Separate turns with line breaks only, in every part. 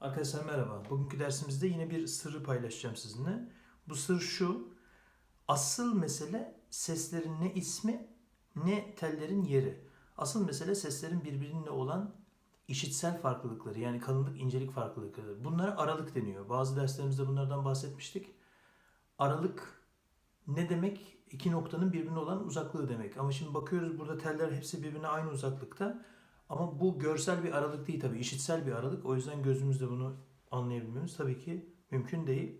Arkadaşlar merhaba. Bugünkü dersimizde yine bir sırrı paylaşacağım sizinle. Bu sır şu. Asıl mesele seslerin ne ismi ne tellerin yeri. Asıl mesele seslerin birbirine olan işitsel farklılıkları yani kalınlık incelik farklılıkları. Bunlara aralık deniyor. Bazı derslerimizde bunlardan bahsetmiştik. Aralık ne demek? İki noktanın birbirine olan uzaklığı demek. Ama şimdi bakıyoruz burada teller hepsi birbirine aynı uzaklıkta. Ama bu görsel bir aralık değil tabii, işitsel bir aralık. O yüzden gözümüzle bunu anlayabilmemiz tabii ki mümkün değil.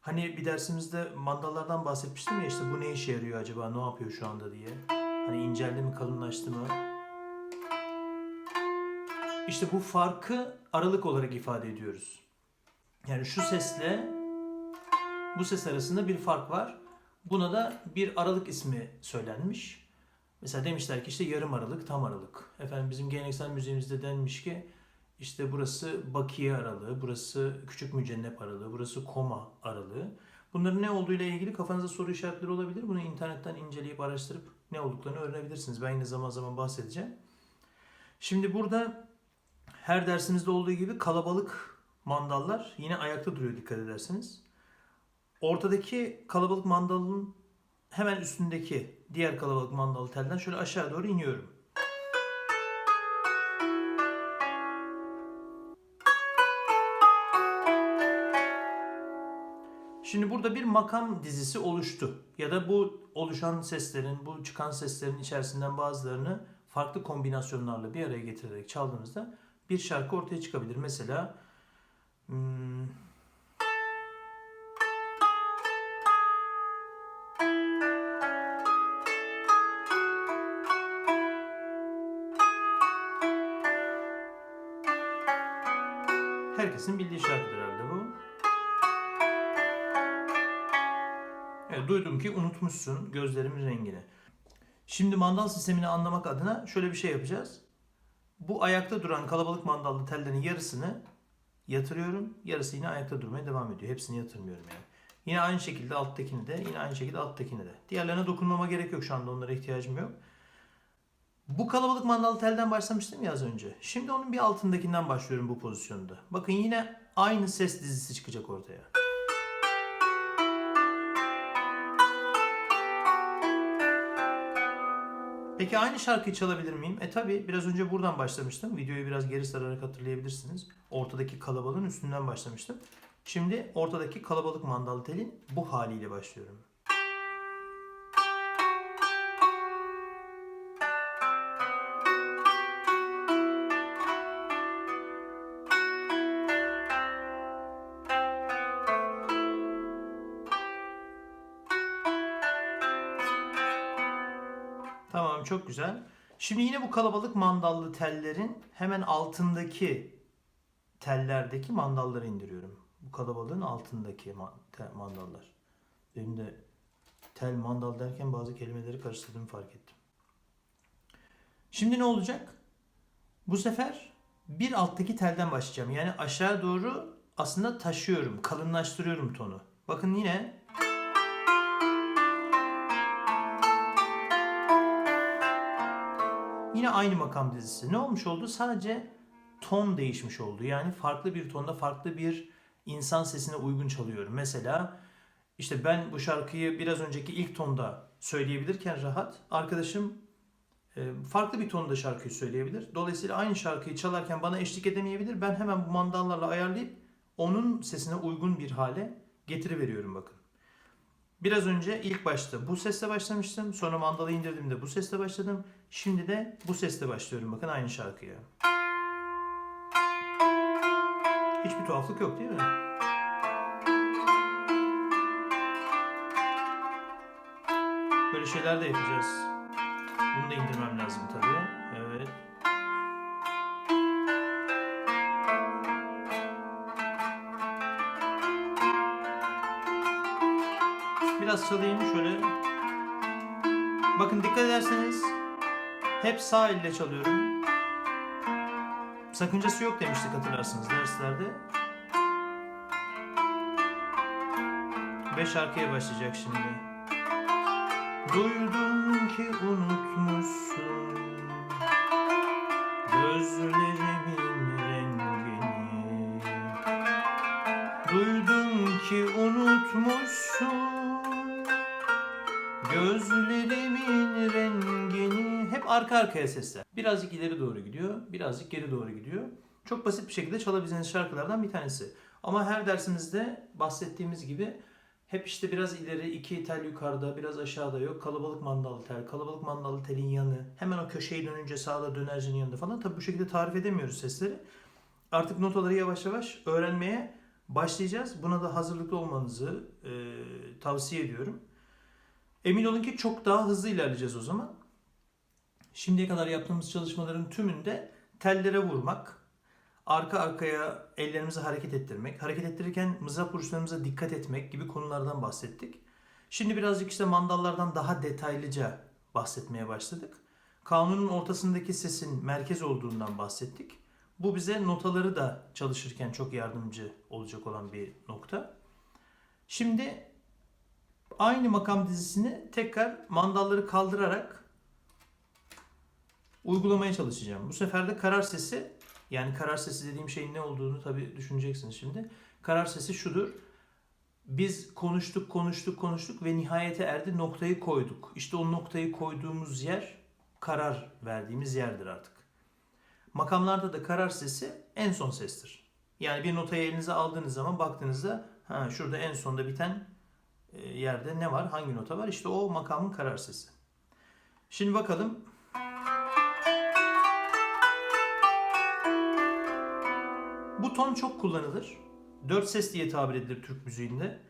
Hani bir dersimizde mandallardan bahsetmiştim ya işte bu ne işe yarıyor acaba, ne yapıyor şu anda diye. Hani inceldi mi, kalınlaştı mı? İşte bu farkı aralık olarak ifade ediyoruz. Yani şu sesle bu ses arasında bir fark var. Buna da bir aralık ismi söylenmiş. Mesela demişler ki işte yarım aralık, tam aralık. Efendim bizim geleneksel müziğimizde denmiş ki işte burası bakiye aralığı, burası küçük mücennep aralığı, burası koma aralığı. Bunların ne olduğuyla ilgili kafanızda soru işaretleri olabilir. Bunu internetten inceleyip araştırıp ne olduklarını öğrenebilirsiniz. Ben yine zaman zaman bahsedeceğim. Şimdi burada her dersimizde olduğu gibi kalabalık mandallar yine ayakta duruyor dikkat ederseniz. Ortadaki kalabalık mandalın hemen üstündeki diğer kalabalık mandalı telden şöyle aşağı doğru iniyorum. Şimdi burada bir makam dizisi oluştu. Ya da bu oluşan seslerin, bu çıkan seslerin içerisinden bazılarını farklı kombinasyonlarla bir araya getirerek çaldığınızda bir şarkı ortaya çıkabilir. Mesela hmm, herkesin bildiği şarkıdır herhalde bu. Evet, duydum ki unutmuşsun gözlerimin rengini. Şimdi mandal sistemini anlamak adına şöyle bir şey yapacağız. Bu ayakta duran kalabalık mandallı tellerin yarısını yatırıyorum. Yarısı yine ayakta durmaya devam ediyor. Hepsini yatırmıyorum yani. Yine aynı şekilde alttakini de, yine aynı şekilde alttakini de. Diğerlerine dokunmama gerek yok şu anda onlara ihtiyacım yok. Bu kalabalık mandallı telden başlamıştım ya az önce. Şimdi onun bir altındakinden başlıyorum bu pozisyonda. Bakın yine aynı ses dizisi çıkacak ortaya. Peki aynı şarkıyı çalabilir miyim? E tabi biraz önce buradan başlamıştım. Videoyu biraz geri sararak hatırlayabilirsiniz. Ortadaki kalabalığın üstünden başlamıştım. Şimdi ortadaki kalabalık mandal telin bu haliyle başlıyorum. Çok güzel. Şimdi yine bu kalabalık mandallı tellerin hemen altındaki tellerdeki mandalları indiriyorum. Bu kalabalığın altındaki mandallar. Benim de tel mandal derken bazı kelimeleri karıştırdığımı fark ettim. Şimdi ne olacak? Bu sefer bir alttaki telden başlayacağım. Yani aşağı doğru aslında taşıyorum, kalınlaştırıyorum tonu. Bakın yine Yine aynı makam dizisi. Ne olmuş oldu? Sadece ton değişmiş oldu. Yani farklı bir tonda farklı bir insan sesine uygun çalıyorum. Mesela işte ben bu şarkıyı biraz önceki ilk tonda söyleyebilirken rahat arkadaşım e, farklı bir tonda şarkıyı söyleyebilir. Dolayısıyla aynı şarkıyı çalarken bana eşlik edemeyebilir. Ben hemen bu mandallarla ayarlayıp onun sesine uygun bir hale getiriveriyorum bakın. Biraz önce ilk başta bu sesle başlamıştım. Sonra mandalı indirdiğimde bu sesle başladım. Şimdi de bu sesle başlıyorum. Bakın aynı şarkıya. Hiçbir tuhaflık yok değil mi? Böyle şeyler de yapacağız. Bunu da indirmem lazım tabii. Evet. biraz çalayım şöyle. Bakın dikkat ederseniz hep sağ elle çalıyorum. Sakıncası yok demiştik hatırlarsınız derslerde. Ve şarkıya başlayacak şimdi. Duydum ki unutmuşsun gözlerimin rengini Duydum ki unutmuşsun Elimin rengini hep arka arkaya sesler. Birazcık ileri doğru gidiyor, birazcık geri doğru gidiyor. Çok basit bir şekilde çalabileceğiniz şarkılardan bir tanesi. Ama her dersimizde bahsettiğimiz gibi hep işte biraz ileri, iki tel yukarıda, biraz aşağıda yok. Kalabalık mandallı tel, kalabalık mandallı telin yanı. Hemen o köşeyi dönünce sağda dönercinin yanında falan. Tabii bu şekilde tarif edemiyoruz sesleri. Artık notaları yavaş yavaş öğrenmeye başlayacağız. Buna da hazırlıklı olmanızı e, tavsiye ediyorum. Emin olun ki çok daha hızlı ilerleyeceğiz o zaman. Şimdiye kadar yaptığımız çalışmaların tümünde tellere vurmak, arka arkaya ellerimizi hareket ettirmek, hareket ettirirken mızrap vuruşlarımıza dikkat etmek gibi konulardan bahsettik. Şimdi birazcık işte mandallardan daha detaylıca bahsetmeye başladık. Kanunun ortasındaki sesin merkez olduğundan bahsettik. Bu bize notaları da çalışırken çok yardımcı olacak olan bir nokta. Şimdi aynı makam dizisini tekrar mandalları kaldırarak uygulamaya çalışacağım. Bu sefer de karar sesi yani karar sesi dediğim şeyin ne olduğunu tabii düşüneceksiniz şimdi. Karar sesi şudur. Biz konuştuk, konuştuk, konuştuk ve nihayete erdi noktayı koyduk. İşte o noktayı koyduğumuz yer karar verdiğimiz yerdir artık. Makamlarda da karar sesi en son sestir. Yani bir notayı elinize aldığınız zaman baktığınızda ha şurada en sonda biten yerde ne var? Hangi nota var? İşte o makamın karar sesi. Şimdi bakalım. Bu ton çok kullanılır. Dört ses diye tabir edilir Türk müziğinde.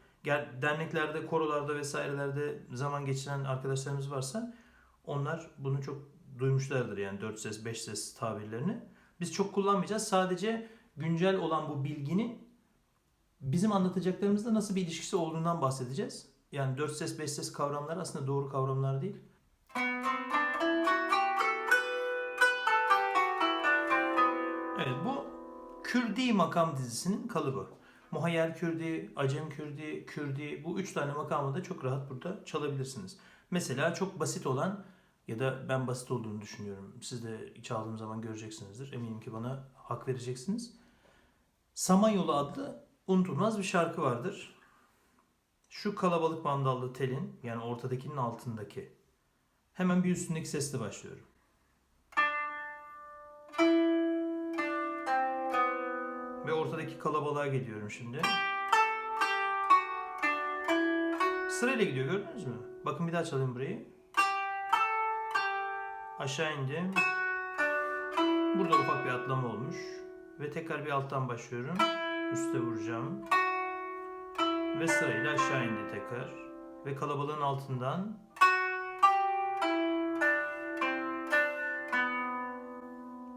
Derneklerde, korolarda vesairelerde zaman geçiren arkadaşlarımız varsa onlar bunu çok duymuşlardır yani dört ses, beş ses tabirlerini. Biz çok kullanmayacağız. Sadece güncel olan bu bilginin bizim anlatacaklarımızda nasıl bir ilişkisi olduğundan bahsedeceğiz. Yani dört ses, beş ses kavramları aslında doğru kavramlar değil. Evet bu Kürdi makam dizisinin kalıbı. Muhayyer Kürdi, Acem Kürdi, Kürdi bu üç tane makamı da çok rahat burada çalabilirsiniz. Mesela çok basit olan ya da ben basit olduğunu düşünüyorum. Siz de çaldığım zaman göreceksinizdir. Eminim ki bana hak vereceksiniz. Samanyolu adlı unutulmaz bir şarkı vardır. Şu kalabalık mandallı telin yani ortadakinin altındaki hemen bir üstündeki sesle başlıyorum. Ve ortadaki kalabalığa geliyorum şimdi. Sırayla gidiyor gördünüz mü? Bakın bir daha çalayım burayı. Aşağı indim. Burada ufak bir atlama olmuş. Ve tekrar bir alttan başlıyorum. Üste vuracağım. Ve sırayla aşağı indi tekrar. Ve kalabalığın altından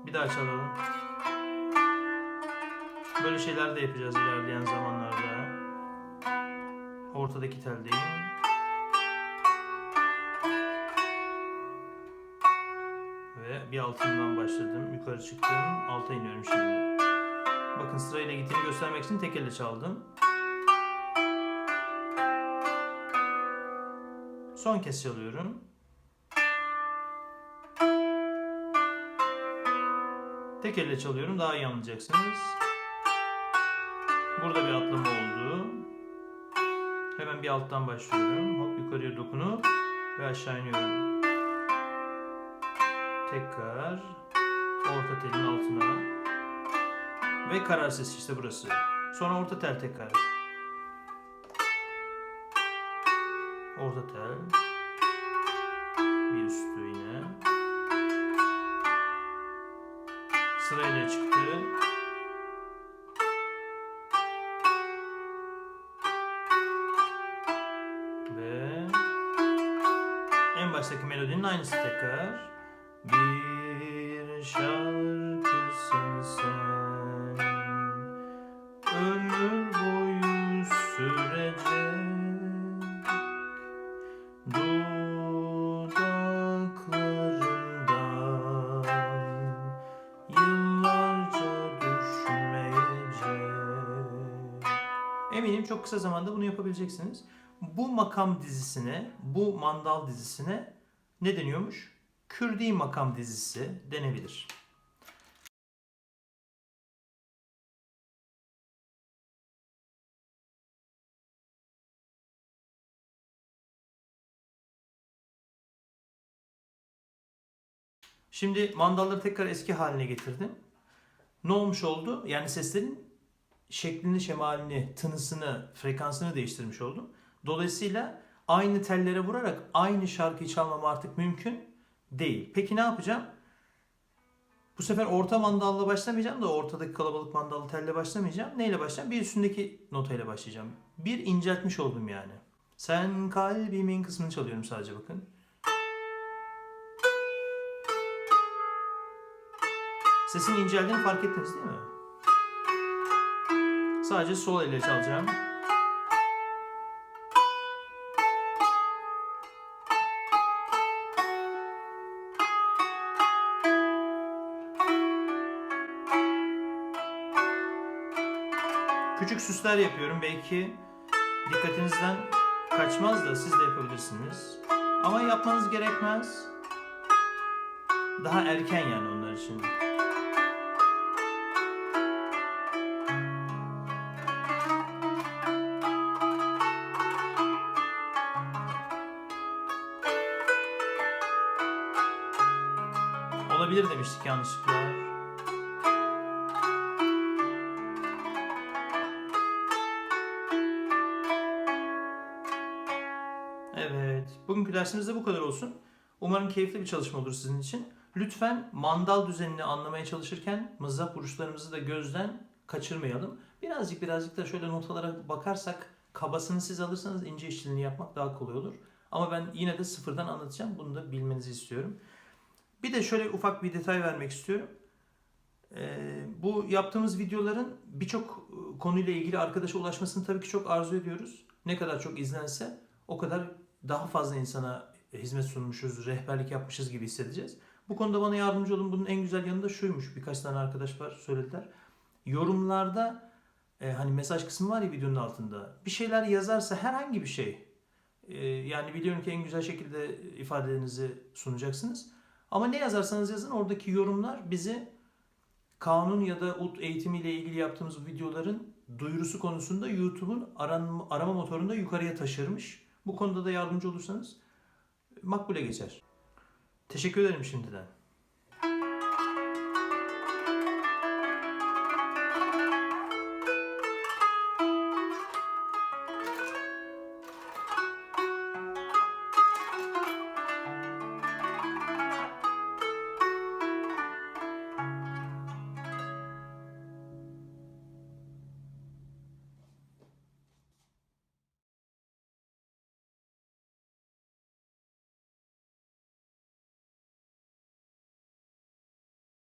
bir daha çalalım. Böyle şeyler de yapacağız ilerleyen zamanlarda. Ortadaki teldeyim. Ve bir altından başladım. Yukarı çıktım. Alta iniyorum şimdi. Bakın sırayla gittiğini göstermek için tek elle çaldım. Son kez çalıyorum. Tek elle çalıyorum. Daha iyi anlayacaksınız. Burada bir atlama oldu. Hemen bir alttan başlıyorum. Hop yukarıya dokunup ve aşağı iniyorum. Tekrar orta telin altına ve karar sesi işte burası. Sonra orta tel tekrar. Orta tel. Bir üstü yine. Sırayla çıktı. Ve en baştaki melodinin aynısı tekrar. Bir çok kısa zamanda bunu yapabileceksiniz. Bu makam dizisine, bu mandal dizisine ne deniyormuş? Kürdi makam dizisi denebilir. Şimdi mandalları tekrar eski haline getirdim. Ne olmuş oldu? Yani seslerin şeklini, şemalini, tınısını, frekansını değiştirmiş oldum. Dolayısıyla aynı tellere vurarak aynı şarkıyı çalmam artık mümkün değil. Peki ne yapacağım? Bu sefer orta mandalla başlamayacağım da ortadaki kalabalık mandallı telle başlamayacağım. Neyle başlayacağım? Bir üstündeki notayla başlayacağım. Bir inceltmiş oldum yani. Sen kalbimin kısmını çalıyorum sadece bakın. Sesin inceldiğini fark ettiniz değil mi? Sadece sol elle çalacağım. Küçük süsler yapıyorum. Belki dikkatinizden kaçmaz da siz de yapabilirsiniz. Ama yapmanız gerekmez. Daha erken yani onlar için. Olabilir demiştik yanlışlıkla. Evet. Bugünkü dersimiz de bu kadar olsun. Umarım keyifli bir çalışma olur sizin için. Lütfen mandal düzenini anlamaya çalışırken mızrap vuruşlarımızı da gözden kaçırmayalım. Birazcık birazcık da şöyle notalara bakarsak kabasını siz alırsanız ince işçiliğini yapmak daha kolay olur. Ama ben yine de sıfırdan anlatacağım. Bunu da bilmenizi istiyorum. Bir de şöyle ufak bir detay vermek istiyorum. Ee, bu yaptığımız videoların birçok e, konuyla ilgili arkadaşa ulaşmasını tabii ki çok arzu ediyoruz. Ne kadar çok izlense o kadar daha fazla insana hizmet sunmuşuz, rehberlik yapmışız gibi hissedeceğiz. Bu konuda bana yardımcı olun. Bunun en güzel yanı da şuymuş. Birkaç tane arkadaş var söylediler. Yorumlarda e, hani mesaj kısmı var ya videonun altında. Bir şeyler yazarsa herhangi bir şey. e, yani biliyorum ki en güzel şekilde ifadelerinizi sunacaksınız. Ama ne yazarsanız yazın oradaki yorumlar bizi kanun ya da UT eğitimiyle ilgili yaptığımız videoların duyurusu konusunda YouTube'un arama motorunda yukarıya taşırmış. Bu konuda da yardımcı olursanız makbule geçer. Teşekkür ederim şimdiden.